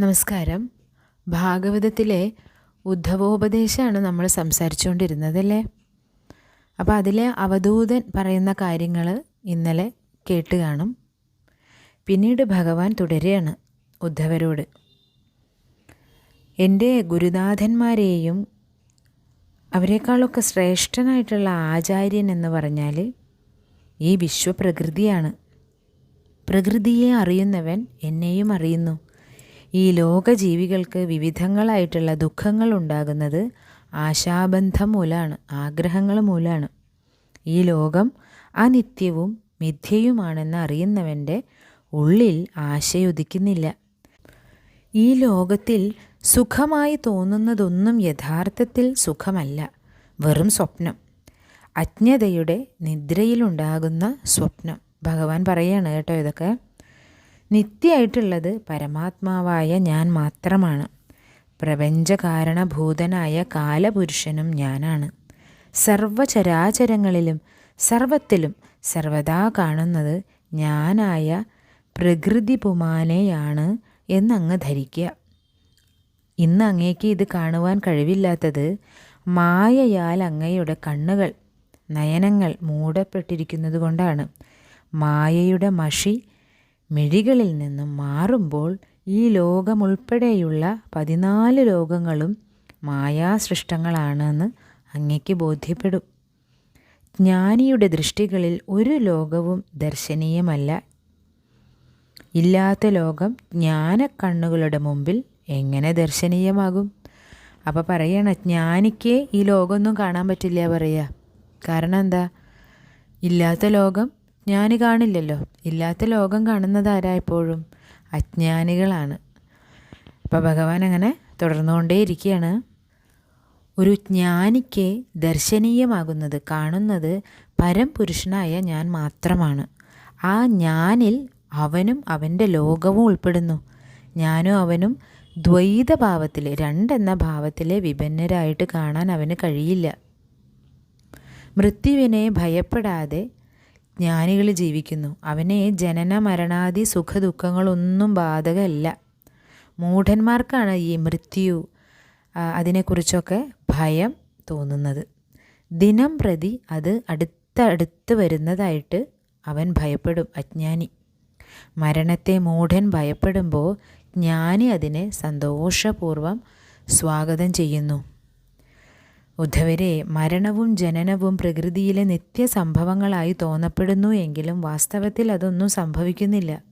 നമസ്കാരം. ഭാഗവതത്തിലെ ഉദ്ധവോപദേശമാണ് നമ്മൾ സംസാരിച്ചുകൊണ്ടിരുന്നതല്ലേ? അപ്പോൾ അതിലെ അവധൂതൻ പറയുന്ന കാര്യങ്ങൾ ഇന്നലെ കേട്ട് കാണും. പിന്നീട് ഭഗവാൻ തുടരുകയാണ് ഉദ്ധവരോട്. എന്റെ ഗുരുനാഥന്മാരെയും അവരെക്കാളൊക്കെ ശ്രേഷ്ഠനായിട്ടുള്ള ആചാര്യൻ എന്ന് പറഞ്ഞാൽ ഈ വിശ്വപ്രകൃതിയാണ്. പ്രകൃതിയെ അറിയുന്നവൻ എന്നെയും അറിയുന്നു. ഈ ലോകജീവികൾക്ക് വിവിധങ്ങളായിട്ടുള്ള ദുഃഖങ്ങൾ ഉണ്ടാകുന്നത് ആശാബന്ധം മൂലമാണ് ആഗ്രഹങ്ങൾ മൂലമാണ് ഈ ലോകം അനിത്യവും മിഥ്യയുമാണെന്ന് അറിയുന്നവന്റെ ഉള്ളിൽ ആശയുദിക്കുന്നില്ല ഈ ലോകത്തിൽ സുഖമായി തോന്നുന്നതൊന്നും യഥാർത്ഥത്തിൽ സുഖമല്ല വെറും സ്വപ്നം. അജ്ഞതയുടെ നിദ്രയിലുണ്ടാകുന്ന സ്വപ്നം. ഭഗവാൻ പറയാണ് കേട്ടോ ഇതൊക്കെ. നിത്യമായിട്ടുള്ളത് പരമാത്മാവായ ഞാൻ മാത്രമാണ്. പ്രപഞ്ചകാരണഭൂതനായ കാലപുരുഷനും ഞാനാണ്. സർവചരാചരങ്ങളിലും സർവത്തിലും സർവദാ കാണുന്നത് ഞാനായ പ്രകൃതി പുമാനെയാണ് എന്നങ്ങ് ധരിക്കുക ഇന്ന് അങ്ങേക്ക് ഇത് കാണുവാൻ കഴിവില്ലാത്തത് മായയാൽ അങ്ങയുടെ കണ്ണുകൾ നയനങ്ങൾ മൂടപ്പെട്ടിരിക്കുന്നത് കൊണ്ടാണ് മായയുടെ മഷി മിഴികളിൽ നിന്നും മാറുമ്പോൾ ഈ ലോകമുൾപ്പെടെയുള്ള പതിനാല് ലോകങ്ങളും മായാസൃഷ്ടങ്ങളാണെന്ന് അങ്ങയ്ക്ക് ബോധ്യപ്പെടും. ജ്ഞാനിയുടെ ദൃഷ്ടികളിൽ ഒരു ലോകവും ദർശനീയമല്ല. ഇല്ലാത്ത ലോകം ജ്ഞാനക്കണ്ണുകളുടെ മുമ്പിൽ എങ്ങനെ ദർശനീയമാകും? അപ്പോൾ പറയണ ജ്ഞാനിക്ക് ഈ ലോകമൊന്നും കാണാൻ പറ്റില്ല പറയുക. കാരണം എന്താ? ഇല്ലാത്ത ലോകം ജ്ഞാനി കാണില്ലല്ലോ. ഇല്ലാത്ത ലോകം കാണുന്നത് ആരായപ്പോഴും അജ്ഞാനികളാണ്. അപ്പോൾ ഭഗവാൻ അങ്ങനെ തുടർന്നുകൊണ്ടേയിരിക്കുകയാണ്. ഒരു ജ്ഞാനിക്ക് ദർശനീയമാകുന്നത് കാണുന്നത് പരംപുരുഷനായ ഞാൻ മാത്രമാണ്. ആ ഞാനിൽ അവനും അവന്റെ ലോകവും ഉൾപ്പെടുന്നു. ഞാനും അവനും ദ്വൈതഭാവത്തിൽ രണ്ടെന്ന ഭാവത്തിലെ വിഭിന്നരായിട്ട് കാണാൻ അവന് കഴിയില്ല. മൃത്യുവിനെ ഭയപ്പെടാതെ ജ്ഞാനികൾ ജീവിക്കുന്നു. അവനെ ജനന മരണാദി സുഖദുഃഖങ്ങളൊന്നും ബാധകമല്ല. മൂഢന്മാർക്കാണ് ഈ മൃത്യു അതിനെക്കുറിച്ചൊക്കെ ഭയം തോന്നുന്നത്. ദിനം പ്രതി അത് അടുത്തടുത്ത് വരുന്നതായിട്ട് അവൻ ഭയപ്പെടും അജ്ഞാനി. മരണത്തെ മൂഢൻ ഭയപ്പെടുമ്പോൾ ജ്ഞാനി അതിനെ സന്തോഷപൂർവം സ്വാഗതം ചെയ്യുന്നു. ഉദ്ധവരെ മരണവും ജനനവും പ്രകൃതിയിലെ നിത്യ സംഭവങ്ങളായി തോന്നപ്പെടുന്നു എങ്കിലും വാസ്തവത്തിൽ അതൊന്നും സംഭവിക്കുന്നില്ല.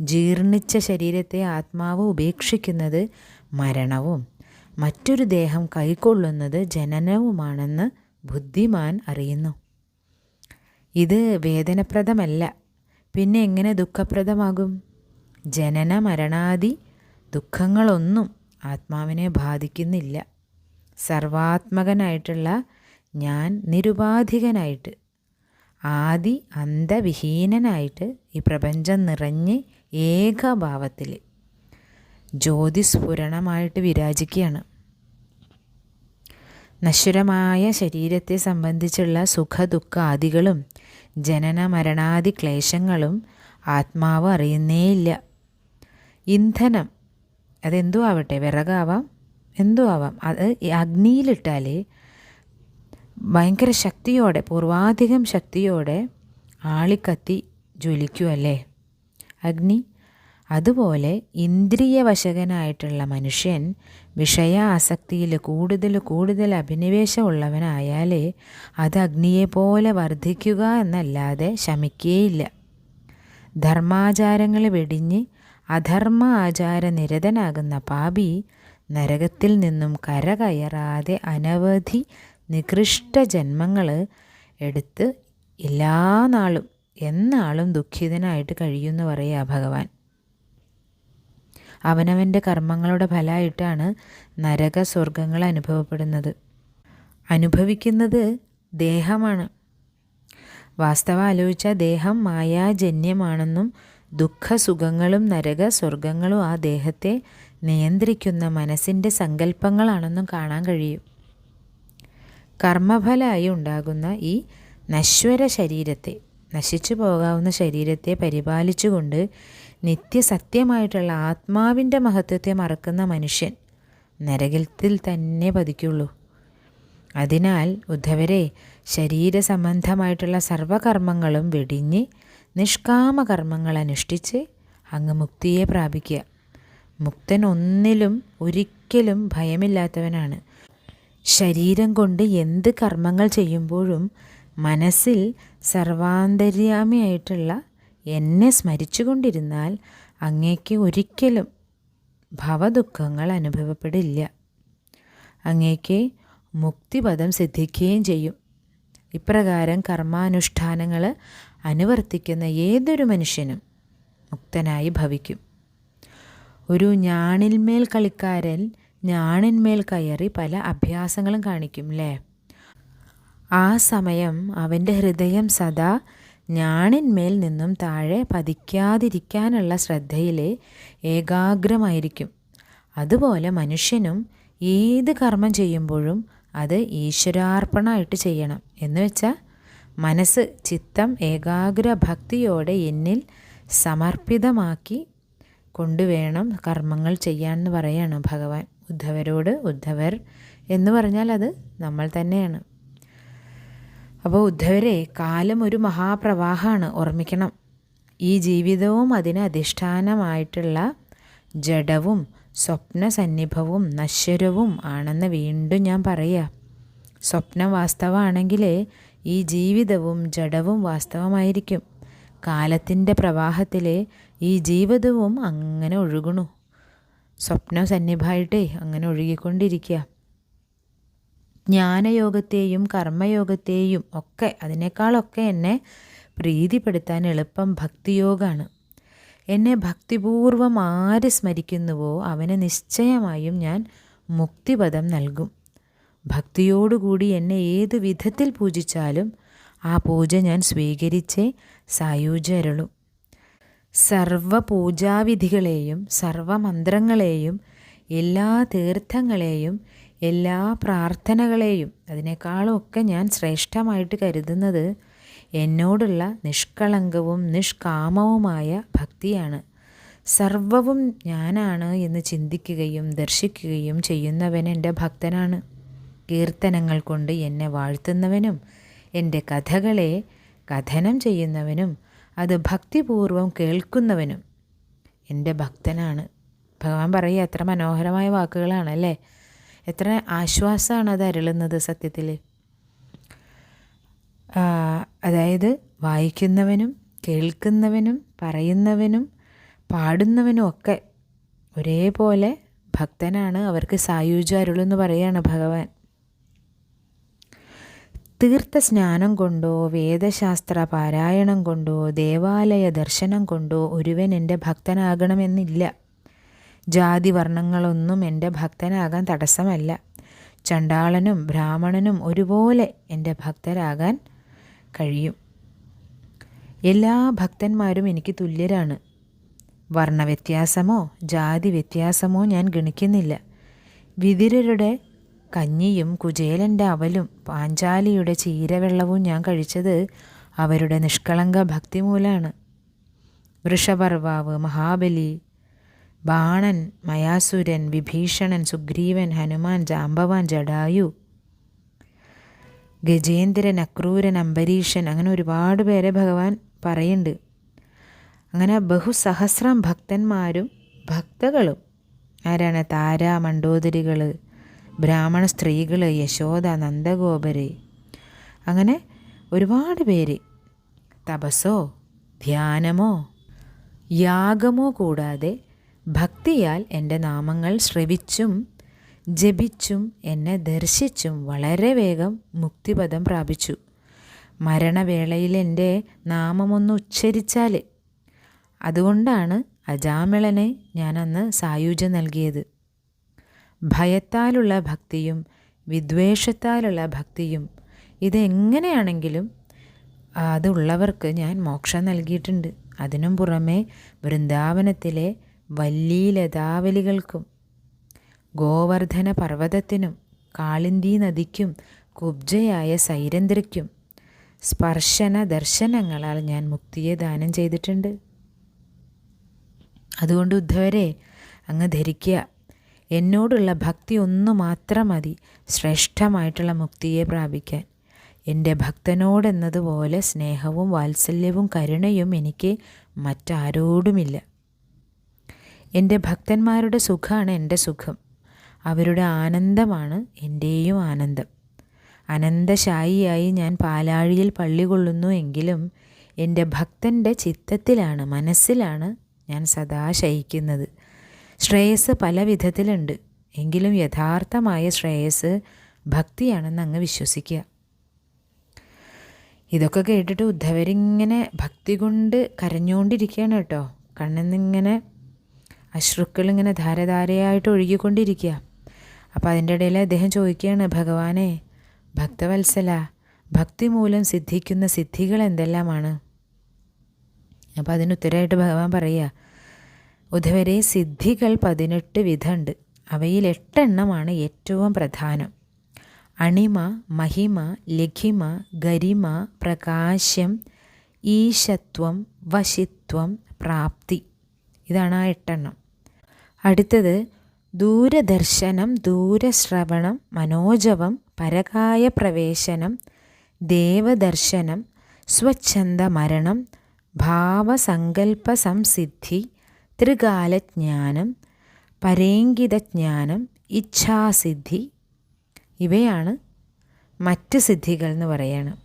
ജീർണിച്ച ശരീരത്തെ ആത്മാവ് ഉപേക്ഷിക്കുന്നത് മരണവും മറ്റൊരു ദേഹം കൈക്കൊള്ളുന്നത് ജനനവുമാണെന്ന് ബുദ്ധിമാൻ അറിയുന്നു. ഇത് വേദനപ്രദമല്ല. പിന്നെ എങ്ങനെ ദുഃഖപ്രദമാകും? ജനന മരണാദി ദുഃഖങ്ങളൊന്നും ആത്മാവിനെ ബാധിക്കുന്നില്ല. സർവാത്മകനായിട്ടുള്ള ഞാൻ നിരുപാധികനായിട്ട് ആദി അന്തവിഹീനനായിട്ട് ഈ പ്രപഞ്ചം നിറഞ്ഞ് ഏകഭാവത്തിൽ ജ്യോതിസ്ഫുരണമായിട്ട് വിരാജിക്കുകയാണ്. നശ്വരമായ ശരീരത്തെ സംബന്ധിച്ചുള്ള സുഖദുഃഖ ആദികളും ജനന മരണാദി ക്ലേശങ്ങളും ആത്മാവ് അറിയുന്നേയില്ല. ഇന്ധനം അതെന്തോ ആവട്ടെ വിറകാവാം. എന്തോ ആവാം അത് അഗ്നിയിലിട്ടാൽ ഭയങ്കര ശക്തിയോടെ പൂർവാധികം ശക്തിയോടെ ആളിക്കത്തി ജ്വലിക്കുമല്ലേ അഗ്നി? അതുപോലെ ഇന്ദ്രിയവശകനായിട്ടുള്ള മനുഷ്യൻ വിഷയ ആസക്തിയിൽ കൂടുതൽ കൂടുതൽ അഭിനിവേശമുള്ളവനായാലേ അത് അഗ്നിയെപ്പോലെ വർദ്ധിക്കുക എന്നല്ലാതെ ശമിക്കേയില്ല. ധർമാചാരങ്ങൾ വെടിഞ്ഞ് അധർമ്മ ആചാര നിരതനാകുന്ന പാപി നരകത്തിൽ നിന്നും കരകയറാതെ അനവധി നികൃഷ്ട ജന്മങ്ങൾ എടുത്ത് എല്ലാ നാളും എന്നാളും ദുഃഖിതനായിട്ട് കഴിയുമെന്ന് പറയുക ഭഗവാൻ. അവനവന്റെ കർമ്മങ്ങളുടെ ഫലമായിട്ടാണ് നരക സ്വർഗങ്ങൾ അനുഭവപ്പെടുന്നത്. അനുഭവിക്കുന്നത് ദേഹമാണ്. വാസ്തവം ആലോചിച്ചാൽ ദേഹം മായാജന്യമാണെന്നും ദുഃഖസുഖങ്ങളും നരക സ്വർഗങ്ങളും ആ ദേഹത്തെ നിയന്ത്രിക്കുന്ന മനസ്സിന്റെ സങ്കല്പങ്ങളാണെന്നും കാണാൻ കഴിയും. കർമ്മഫലമായി ഉണ്ടാകുന്ന ഈ നശ്വര ശരീരത്തെ നശിച്ചു പോകാവുന്ന ശരീരത്തെ പരിപാലിച്ചുകൊണ്ട് നിത്യസത്യമായിട്ടുള്ള ആത്മാവിന്റെ മഹത്വത്തെ മറക്കുന്ന മനുഷ്യൻ നരകത്തിൽ തന്നെ പതിക്കുള്ളൂ. അതിനാൽ ഉദ്ധവരെ ശരീര സംബന്ധമായിട്ടുള്ള സർവകർമ്മങ്ങളും വെടിഞ്ഞ് നിഷ്കാമകർമ്മങ്ങൾ അനുഷ്ഠിച്ച് അങ്ങ് മുക്തിയെ പ്രാപിക്കുക. മുക്തൻ ഒന്നിലും ഒരിക്കലും ഭയമില്ലാത്തവനാണ്. ശരീരം കൊണ്ട് എന്ത് കർമ്മങ്ങൾ ചെയ്യുമ്പോഴും മനസ്സിൽ സർവാന്തര്യാമിയായിട്ടുള്ള എന്നെ സ്മരിച്ചുകൊണ്ടിരുന്നാൽ അങ്ങേക്ക് ഒരിക്കലും ഭവദുഃഖങ്ങൾ അനുഭവപ്പെടില്ല. അങ്ങേക്ക് മുക്തിപദം സിദ്ധിക്കുകയും ചെയ്യും. ഇപ്രകാരം കർമാനുഷ്ഠാനങ്ങൾ അനുവർത്തിക്കുന്ന ഏതൊരു മനുഷ്യനും മുക്തനായി ഭവിക്കും. ഒരു ഞാണിന്മേൽ കളിക്കാരൻ ഞാണിന്മേൽ കയറി പല അഭ്യാസങ്ങളും കാണിക്കും അല്ലേ ആ സമയം അവന്റെ ഹൃദയം സദാ ഞാണിന്മേൽ നിന്നും താഴെ പതിക്കാതിരിക്കാനുള്ള ശ്രദ്ധയിലെ ഏകാഗ്രമായിരിക്കും. അതുപോലെ മനുഷ്യനും ഏത് കർമ്മം ചെയ്യുമ്പോഴും അത് ഈശ്വരാർപ്പണമായിട്ട് ചെയ്യണം. എന്ന് വെച്ചാൽ മനസ്സ് ചിത്തം ഏകാഗ്ര ഭക്തിയോടെ എന്നിൽ സമർപ്പിതമാക്കി കൊണ്ടുവേണം കർമ്മങ്ങൾ ചെയ്യാൻ എന്ന് പറയാണ് ഭഗവാൻ. ഉദ്ധവരോട് ഉദ്ധവർ എന്ന് പറഞ്ഞാൽ അത് നമ്മൾ തന്നെയാണ്. അപ്പോൾ ഉദ്ധവരെ കാലം ഒരു മഹാപ്രവാഹമാണ് ഓർമ്മിക്കണം. ഈ ജീവിതവും അതിന് അധിഷ്ഠാനമായിട്ടുള്ള ജഡവും സ്വപ്ന സന്നിഭവും നശ്വരവും ആണെന്ന് വീണ്ടും ഞാൻ പറയുക. സ്വപ്നം വാസ്തവമാണെങ്കിൽ ഈ ജീവിതവും ജഡവും വാസ്തവമായിരിക്കും. കാലത്തിന്റെ പ്രവാഹത്തിൽ ഈ ജീവിതവും അങ്ങനെ ഒഴുകണു. സ്വപ്ന സന്നിഭായിട്ടേ അങ്ങനെ ഒഴുകിക്കൊണ്ടിരിക്കുക ജ്ഞാനയോഗത്തെയും കർമ്മയോഗത്തെയും ഒക്കെ അതിനേക്കാളൊക്കെ എന്നെ പ്രീതിപ്പെടുത്താൻ എളുപ്പം ഭക്തിയോഗമാണ് എന്നെ ഭക്തിപൂർവം ആര് സ്മരിക്കുന്നുവോ അവന് നിശ്ചയമായും ഞാൻ മുക്തിപദം നൽകും. ഭക്തിയോടുകൂടി എന്നെ ഏത് വിധത്തിൽ പൂജിച്ചാലും ആ പൂജ ഞാൻ സ്വീകരിച്ചേ സർവപൂജാവിധികളെയും സർവമന്ത്രങ്ങളെയും എല്ലാ തീർത്ഥങ്ങളെയും എല്ലാ പ്രാർത്ഥനകളെയും അതിനേക്കാളും ഒക്കെ ഞാൻ ശ്രേഷ്ഠമായിട്ട് കരുതുന്നത് എന്നോടുള്ള നിഷ്കളങ്കവും നിഷ്കാമവുമായ ഭക്തിയാണ്. സർവവും ഞാനാണ് എന്ന് ചിന്തിക്കുകയും ദർശിക്കുകയും ചെയ്യുന്നവൻ എന്റെ ഭക്തനാണ്. കീർത്തനങ്ങൾ കൊണ്ട് എന്നെ വാഴ്ത്തുന്നവനും എന്റെ കഥകളെ കഥനം ചെയ്യുന്നവനും അത് ഭക്തിപൂർവം കേൾക്കുന്നവനും എന്റെ ഭക്തനാണ്. ഭഗവാൻ പറയുക എത്ര മനോഹരമായ വാക്കുകളാണല്ലേ എത്ര ആശ്വാസമാണ് അത് അരുളുന്നത് സത്യത്തിൽ. അതായത് വായിക്കുന്നവനും കേൾക്കുന്നവനും പറയുന്നവനും പാടുന്നവനും ഒക്കെ ഒരേപോലെ ഭക്തനാണ്. അവർക്ക് സായുജ്യ അരുളെന്ന് പറയുകയാണ് ഭഗവാൻ. തീർത്ഥ സ്നാനം കൊണ്ടോ വേദശാസ്ത്ര പാരായണം കൊണ്ടോ ദേവാലയ ദർശനം കൊണ്ടോ ഒരുവൻ എന്റെ ഭക്തനാകണമെന്നില്ല. ജാതി വർണങ്ങളൊന്നും എന്റെ ഭക്തനാകാൻ തടസ്സമല്ല. ചണ്ടാളനും ബ്രാഹ്മണനും ഒരുപോലെ എന്റെ ഭക്തരാകാൻ കഴിയും. എല്ലാ ഭക്തന്മാരും എനിക്ക് തുല്യരാണ്. വർണവ്യത്യാസമോ ജാതി വ്യത്യാസമോ ഞാൻ ഗണിക്കുന്നില്ല. വിതിരരുടെ കഞ്ഞിയും കുചേലന്റെ അവലും പാഞ്ചാലിയുടെ ചീരവെള്ളവും ഞാൻ കഴിച്ചത് അവരുടെ നിഷ്കളങ്ക ഭക്തി മൂലമാണ് വൃഷപർവാവ് മഹാബലി ബാണൻ മയാസുരൻ വിഭീഷണൻ സുഗ്രീവൻ ഹനുമാൻ ജാമ്പവാൻ ജഡായു ഗജേന്ദ്രൻ അക്രൂരൻ അംബരീഷൻ അങ്ങനെ ഒരുപാട് പേരെ ഭഗവാൻ പറയുന്നുണ്ട്. അങ്ങനെ ബഹുസഹസ്രം ഭക്തന്മാരും ഭക്തകളും ആരാണ്? താര മണ്ടോദരികൾ ബ്രാഹ്മണ സ്ത്രീകൾ യശോദ നന്ദഗോപര് അങ്ങനെ ഒരുപാട് പേര്. തപസ്സോ ധ്യാനമോ യാഗമോ കൂടാതെ ഭക്തിയാൽ എന്റെ നാമങ്ങൾ ശ്രവിച്ചും ജപിച്ചും എന്നെ ദർശിച്ചും വളരെ വേഗം മുക്തിപദം പ്രാപിച്ചു. മരണവേളയിൽ എന്റെ നാമമൊന്ന് ഉച്ചരിച്ചാൽ അതുകൊണ്ടാണ് അജാമിളനെ ഞാനന്ന് സായുജ്യം നൽകിയത്. ഭയത്താലുള്ള ഭക്തിയും വിദ്വേഷത്താലുള്ള ഭക്തിയും ഇതെങ്ങനെയാണെങ്കിലും അതുള്ളവർക്ക് ഞാൻ മോക്ഷം നൽകിയിട്ടുണ്ട്. അതിനും പുറമെ വൃന്ദാവനത്തിലെ വല്ലീലതാവലികൾക്കും ഗോവർദ്ധന പർവതത്തിനും കാളിന്തി നദിക്കും കുബ്ജയായ സൈരന്ധ്രയ്ക്കും സ്പർശന ദർശനങ്ങളാൽ ഞാൻ മുക്തിയെ ദാനം ചെയ്തിട്ടുണ്ട്. അതുകൊണ്ട് ഉദ്ധവരെ അങ്ങ് ധരിക്കുക. എന്നോടുള്ള ഭക്തി ഒന്നു മാത്രം മതി ശ്രേഷ്ഠമായിട്ടുള്ള മുക്തിയെ പ്രാപിക്കാൻ. എന്റെ ഭക്തനോടെന്നതുപോലെ സ്നേഹവും വാത്സല്യവും കരുണയും എനിക്ക് മറ്റാരോടുമില്ല. എന്റെ ഭക്തന്മാരുടെ സുഖമാണ് എന്റെ സുഖം. അവരുടെ ആനന്ദമാണ് എന്റെയും ആനന്ദം. അനന്തശായിയായി ഞാൻ പാലാഴിയിൽ പള്ളി കൊള്ളുന്നു എങ്കിലും എന്റെ ഭക്തന്റെ ചിത്തത്തിലാണ് മനസ്സിലാണ് ഞാൻ സദാ ശയിക്കുന്നത്. ശ്രേയസ് പല വിധത്തിലുണ്ട്. എങ്കിലും യഥാർത്ഥമായ ശ്രേയസ് ഭക്തിയാണെന്ന് അങ്ങ് വിശ്വസിക്കുക. ഇതൊക്കെ കേട്ടിട്ട് ഉദ്ധവരിങ്ങനെ ഭക്തി കൊണ്ട് കരഞ്ഞുകൊണ്ടിരിക്കുകയാണ് കേട്ടോ. കണ്ണിന്നിങ്ങനെ അശ്രുക്കളിങ്ങനെ ധാരധാരയായിട്ട് ഒഴുകിക്കൊണ്ടിരിക്കുക. അപ്പോൾ അതിന്റെ ഇടയിൽ അദ്ദേഹം ചോദിക്കുകയാണ് ഭഗവാനെ ഭക്തവത്സല ഭക്തി മൂലം സിദ്ധിക്കുന്ന സിദ്ധികൾ എന്തെല്ലാമാണ് അപ്പോൾ അതിന് ഉത്തരമായിട്ട് ഭഗവാൻ പറയുക ഉദ്ധവരെ സിദ്ധികൾ പതിനെട്ട് വിധമുണ്ട് അവയിൽ എട്ടെണ്ണമാണ് ഏറ്റവും പ്രധാനം. അണിമ മഹിമ ലഘിമ ഗരിമ പ്രകാശം ഈശത്വം വശിത്വം പ്രാപ്തി. ഇതാണ് ആ എട്ടെണ്ണം. അടുത്തത് ദൂരദർശനം ദൂരശ്രവണം മനോജവം പരകായ പ്രവേശനം ദേവദർശനം സ്വച്ഛന്ദ മരണം ഭാവസങ്കല്പ സംസിദ്ധി ത്രികാലജ്ഞാനം പരേങ്കിതജ്ഞാനം ഇച്ഛാസിദ്ധി ഇവയാണ് മറ്റ് സിദ്ധികൾ എന്ന് പറയണം.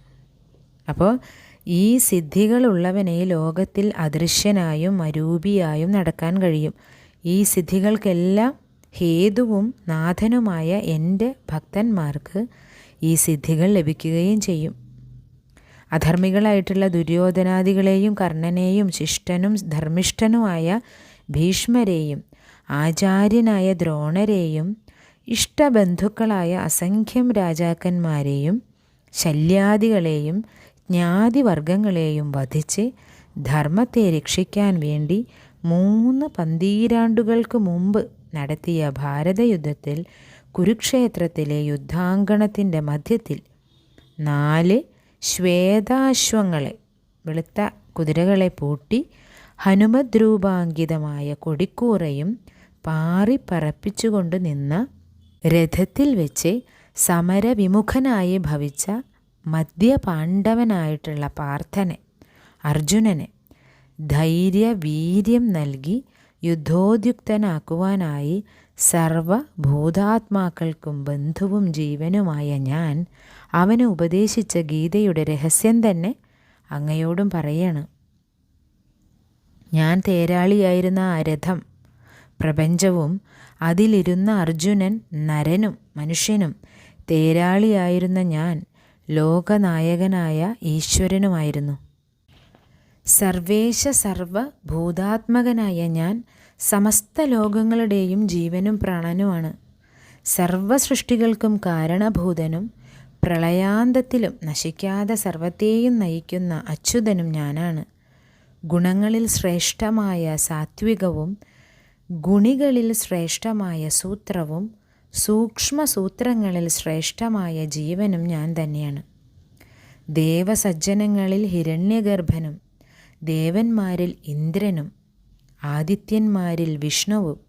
അപ്പോൾ ഈ സിദ്ധികളുള്ളവനെ ലോകത്തിൽ അദൃശ്യനായും അരൂപിയായും നടക്കാൻ കഴിയും. ഈ സിദ്ധികൾക്കെല്ലാം ഹേതുവും നാഥനുമായ എന്റെ ഭക്തന്മാർക്ക് ഈ സിദ്ധികൾ ലഭിക്കുകയും ചെയ്യും. അധർമ്മികളായിട്ടുള്ള ദുര്യോധനാദികളെയും കർണനെയും ശിഷ്ടനും ധർമ്മിഷ്ഠനുമായ ഭീഷ്മരെയും ആചാര്യനായ ദ്രോണരെയും ഇഷ്ടബന്ധുക്കളായ അസംഖ്യം രാജാക്കന്മാരെയും ശല്യാദികളെയും ജ്ഞാതിവർഗങ്ങളെയും വധിച്ച് ധർമ്മത്തെ രക്ഷിക്കാൻ വേണ്ടി മൂന്ന് പന്തീരാണ്ടുകൾക്ക് മുമ്പ് നടത്തിയ ഭാരതയുദ്ധത്തിൽ കുരുക്ഷേത്രത്തിലെ യുദ്ധാങ്കണത്തിന്റെ മധ്യത്തിൽ നാല് ശ്വേതാശ്വങ്ങളെ വെളുത്ത കുതിരകളെ പൂട്ടി ഹനുമത് കൊടിക്കൂറയും പാറിപ്പറപ്പിച്ചുകൊണ്ട് നിന്ന രഥത്തിൽ വെച്ച് സമരവിമുഖനായി ഭവിച്ച മദ്യപാണ്ഡവനായിട്ടുള്ള പാർത്ഥനെ അർജുനനെ ധൈര്യ വീര്യം നൽകി യുദ്ധോദ്യുക്തനാക്കുവാനായി സർവഭൂതാത്മാക്കൾക്കും ബന്ധുവും ജീവനുമായ ഞാൻ അവന് ഉപദേശിച്ച ഗീതയുടെ രഹസ്യം തന്നെ അങ്ങയോടും പറയാണ്. ഞാൻ തേരാളിയായിരുന്ന ആ രഥം. പ്രപഞ്ചവും അതിലിരുന്ന അർജുനൻ നരനും മനുഷ്യനും തേരാളിയായിരുന്ന ഞാൻ ലോകനായകനായ ഈശ്വരനുമായിരുന്നു. സർവേശ സർവഭൂതാത്മകനായ ഞാൻ സമസ്ത ലോകങ്ങളുടെയും ജീവനും പ്രാണനുമാണ്. സർവസൃഷ്ടികൾക്കും കാരണഭൂതനും പ്രളയാന്തത്തിലും നശിക്കാതെ സർവത്തെയും നയിക്കുന്ന അച്യുതനും ഞാനാണ്. ഗുണങ്ങളിൽ ശ്രേഷ്ഠമായ സാത്വികവും ഗുണികളിൽ ശ്രേഷ്ഠമായ സൂത്രവും സൂക്ഷ്മസൂത്രങ്ങളിൽ ശ്രേഷ്ഠമായ ജീവനും ഞാൻ തന്നെയാണ്. ദേവസജ്ജനങ്ങളിൽ ഹിരണ്യഗർഭനും ദേവന്മാരിൽ ഇന്ദ്രനും ആദിത്യന്മാരിൽ വിഷ്ണുവും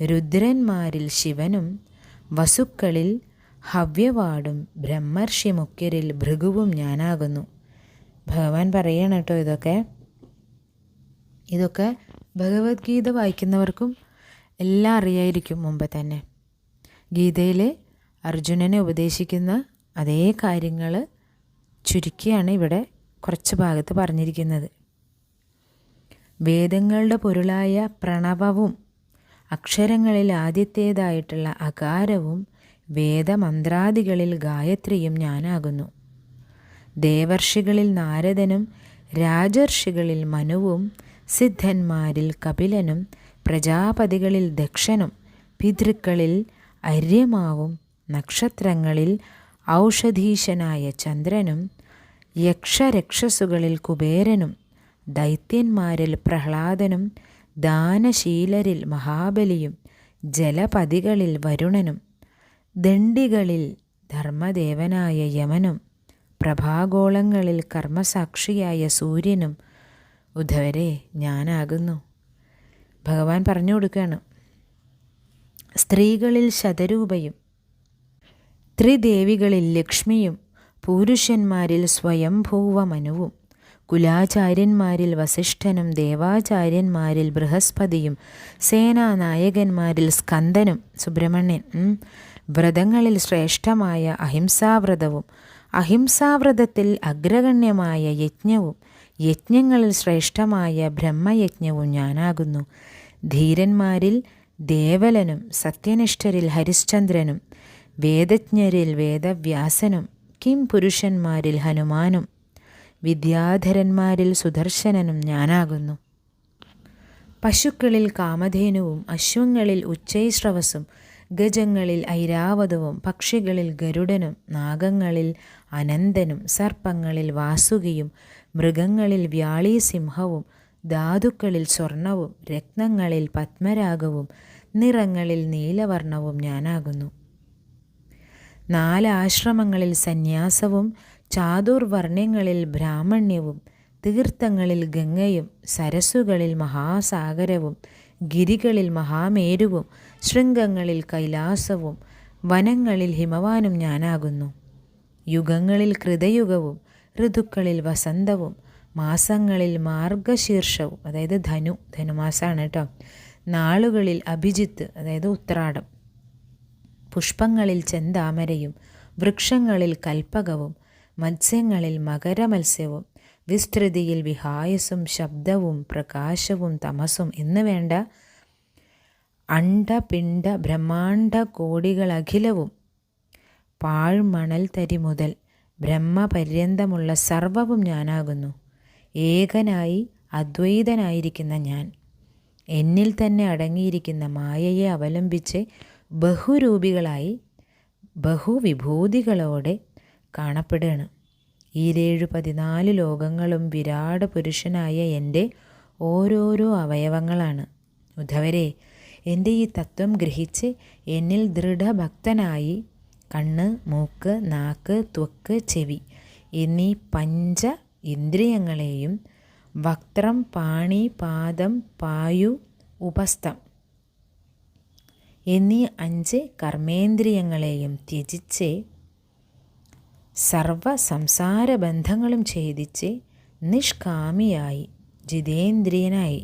രുദ്രന്മാരിൽ ശിവനും വസുക്കളിൽ ഹവ്യവാടും ബ്രഹ്മർഷി മുഖ്യരിൽ ഭൃഗുവും ഞാനാകുന്നു. ഭഗവാൻ പറയണം കേട്ടോ ഇതൊക്കെ. ഇതൊക്കെ ഭഗവത്ഗീത വായിക്കുന്നവർക്കും എല്ലാം അറിയായിരിക്കും മുമ്പ് തന്നെ. ഗീതയിൽ അർജുനനെ ഉപദേശിക്കുന്ന അതേ കാര്യങ്ങൾ ചുരുക്കിയാണ് ഇവിടെ കുറച്ച് ഭാഗത്ത് പറഞ്ഞിരിക്കുന്നത്. വേദങ്ങളുടെ പൊരുളായ പ്രണവവും അക്ഷരങ്ങളിൽ ആദ്യത്തേതായിട്ടുള്ള അകാരവും വേദമന്ത്രാദികളിൽ ഗായത്രിയും ഞാനാകുന്നു. ദേവർഷികളിൽ നാരദനും രാജർഷികളിൽ മനുവും സിദ്ധന്മാരിൽ കപിലനും പ്രജാപതികളിൽ ദക്ഷനും പിതൃക്കളിൽ അര്യമാവും നക്ഷത്രങ്ങളിൽ ഔഷധീശനായ ചന്ദ്രനും യക്ഷരക്ഷസുകളിൽ കുബേരനും ദൈത്യന്മാരിൽ പ്രഹ്ലാദനും ദാനശീലരിൽ മഹാബലിയും ജലപതികളിൽ വരുണനും ദണ്ഡികളിൽ ധർമ്മദേവനായ യമനും പ്രഭാഗോളങ്ങളിൽ കർമ്മസാക്ഷിയായ സൂര്യനും ഉദ്ധവരെ ഞാനാകുന്നു. ഭഗവാൻ പറഞ്ഞു കൊടുക്കുകയാണ്. സ്ത്രീകളിൽ ശതരൂപയും ത്രിദേവികളിൽ ലക്ഷ്മിയും പുരുഷന്മാരിൽ സ്വയംഭൂവ മനുവും കുലാചാര്യന്മാരിൽ വസിഷ്ഠനും ദേവാചാര്യന്മാരിൽ ബൃഹസ്പതിയും സേനാനായകന്മാരിൽ സ്കന്ദനും സുബ്രഹ്മണ്യൻ വ്രതങ്ങളിൽ ശ്രേഷ്ഠമായ അഹിംസാവ്രതവും അഹിംസാവ്രതത്തിൽ അഗ്രഗണ്യമായ യജ്ഞവും യജ്ഞങ്ങളിൽ ശ്രേഷ്ഠമായ ബ്രഹ്മയജ്ഞവും ഞാനാകുന്നു. ധീരന്മാരിൽ ദേവലനും സത്യനിഷ്ഠരിൽ ഹരിശ്ചന്ദ്രനും വേദജ്ഞരിൽ വേദവ്യാസനും കിം പുരുഷന്മാരിൽ ഹനുമാനും വിദ്യാധരന്മാരിൽ സുദർശനനും ഞാനാകുന്നു. പശുക്കളിൽ കാമധേനുവും അശ്വങ്ങളിൽ ഉച്ചൈശ്രവസും ഗജങ്ങളിൽ ഐരാവതവും പക്ഷികളിൽ ഗരുഡനും നാഗങ്ങളിൽ അനന്തനും സർപ്പങ്ങളിൽ വാസുകിയും മൃഗങ്ങളിൽ വ്യാളീ സിംഹവും ധാതുക്കളിൽ സ്വർണവും രത്നങ്ങളിൽ പത്മരാഗവും നിറങ്ങളിൽ നീലവർണവും ഞാനാകുന്നു. നാല് ആശ്രമങ്ങളിൽ സന്യാസവും ചാതുർവർണ്യങ്ങളിൽ ബ്രാഹ്മണ്യവും തീർത്ഥങ്ങളിൽ ഗംഗയും സരസുകളിൽ മഹാസാഗരവും ഗിരികളിൽ മഹാമേരുവും ശൃംഗങ്ങളിൽ കൈലാസവും വനങ്ങളിൽ ഹിമവാനും ഞാനാകുന്നു. യുഗങ്ങളിൽ കൃതയുഗവും ഋതുക്കളിൽ വസന്തവും മാസങ്ങളിൽ മാർഗശീർഷവും അതായത് ധനു ധനുമാസമാണ് കേട്ടോ നാളുകളിൽ അഭിജിത്ത് അതായത് ഉത്രാടം. പുഷ്പങ്ങളിൽ ചെന്താമരയും വൃക്ഷങ്ങളിൽ കൽപ്പകവും മത്സ്യങ്ങളിൽ മകരമത്സ്യവും വിസ്തൃതിയിൽ വിഹായസും ശബ്ദവും പ്രകാശവും തമസും എന്ന് വേണ്ട അണ്ടപിണ്ട ബ്രഹ്മാണ്ട കോടികളഖിലവും പാഴ്മണൽ തരി മുതൽ ബ്രഹ്മപര്യന്തമുള്ള സർവവും ഞാനാകുന്നു. ഏകനായി അദ്വൈതനായിരിക്കുന്ന ഞാൻ. എന്നിൽ തന്നെ അടങ്ങിയിരിക്കുന്ന മായയെ അവലംബിച്ച് ബഹുരൂപികളായി ബഹുവിഭൂതികളോടെ കാണപ്പെടുകയാണ്. ഈരേഴു പതിനാല് ലോകങ്ങളും വിരാട് പുരുഷനായ എന്റെ ഓരോരോ അവയവങ്ങളാണ്. ഉദ്ധവരെ എന്റെ ഈ തത്വം ഗ്രഹിച്ച് എന്നിൽ ദൃഢഭക്തനായി കണ്ണ് മൂക്ക് നാക്ക് ത്വക്ക് ചെവി എന്നീ പഞ്ച ഇന്ദ്രിയങ്ങളെയും വക്ത്രം പാണി പാദം പായു ഉപസ്ഥം എന്നീ അഞ്ച് കർമ്മേന്ദ്രിയങ്ങളെയും ത്യജിച്ച് സർവ സംസാര ബന്ധങ്ങളും ഛേദിച്ച് നിഷ്കാമിയായി ജിതേന്ദ്രിയനായി.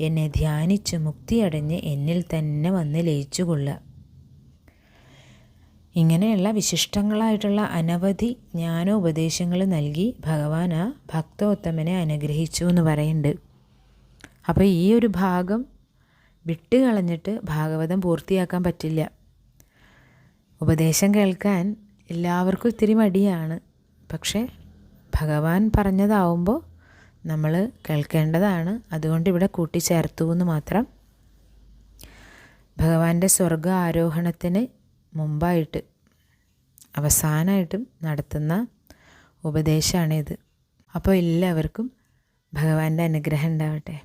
എന്നെ ധ്യാനിച്ച് മുക്തിയടഞ്ഞ് എന്നിൽ തന്നെ വന്ന് ലയിച്ചുകൊള്ളുക. ഇങ്ങനെയുള്ള വിശിഷ്ടങ്ങളായിട്ടുള്ള അനവധി ജ്ഞാനോപദേശങ്ങൾ നൽകി ഭഗവാൻ ആ ഭക്തോത്തമനെ അനുഗ്രഹിച്ചു എന്ന് പറയുന്നുണ്ട്. അപ്പോൾ ഈ ഒരു ഭാഗം വിട്ടുകളഞ്ഞിട്ട് ഭാഗവതം പൂർത്തിയാക്കാൻ പറ്റില്ല. ഉപദേശം കേൾക്കാൻ എല്ലാവർക്കും ഇത്തിരി മടിയാണ്. പക്ഷേ ഭഗവാൻ പറഞ്ഞതാവുമ്പോൾ നമ്മൾ കേൾക്കേണ്ടതാണ്. അതുകൊണ്ട് ഇവിടെ കൂട്ടിച്ചേർത്തു എന്ന് മാത്രം. ഭഗവാന്റെ സ്വർഗ ആരോഹണത്തിന് മുമ്പായിട്ട് അവസാനമായിട്ടും നടത്തുന്ന ഉപദേശമാണിത് അപ്പോൾ എല്ലാവർക്കും ഭഗവാന്റെ അനുഗ്രഹം ഉണ്ടാവട്ടെ.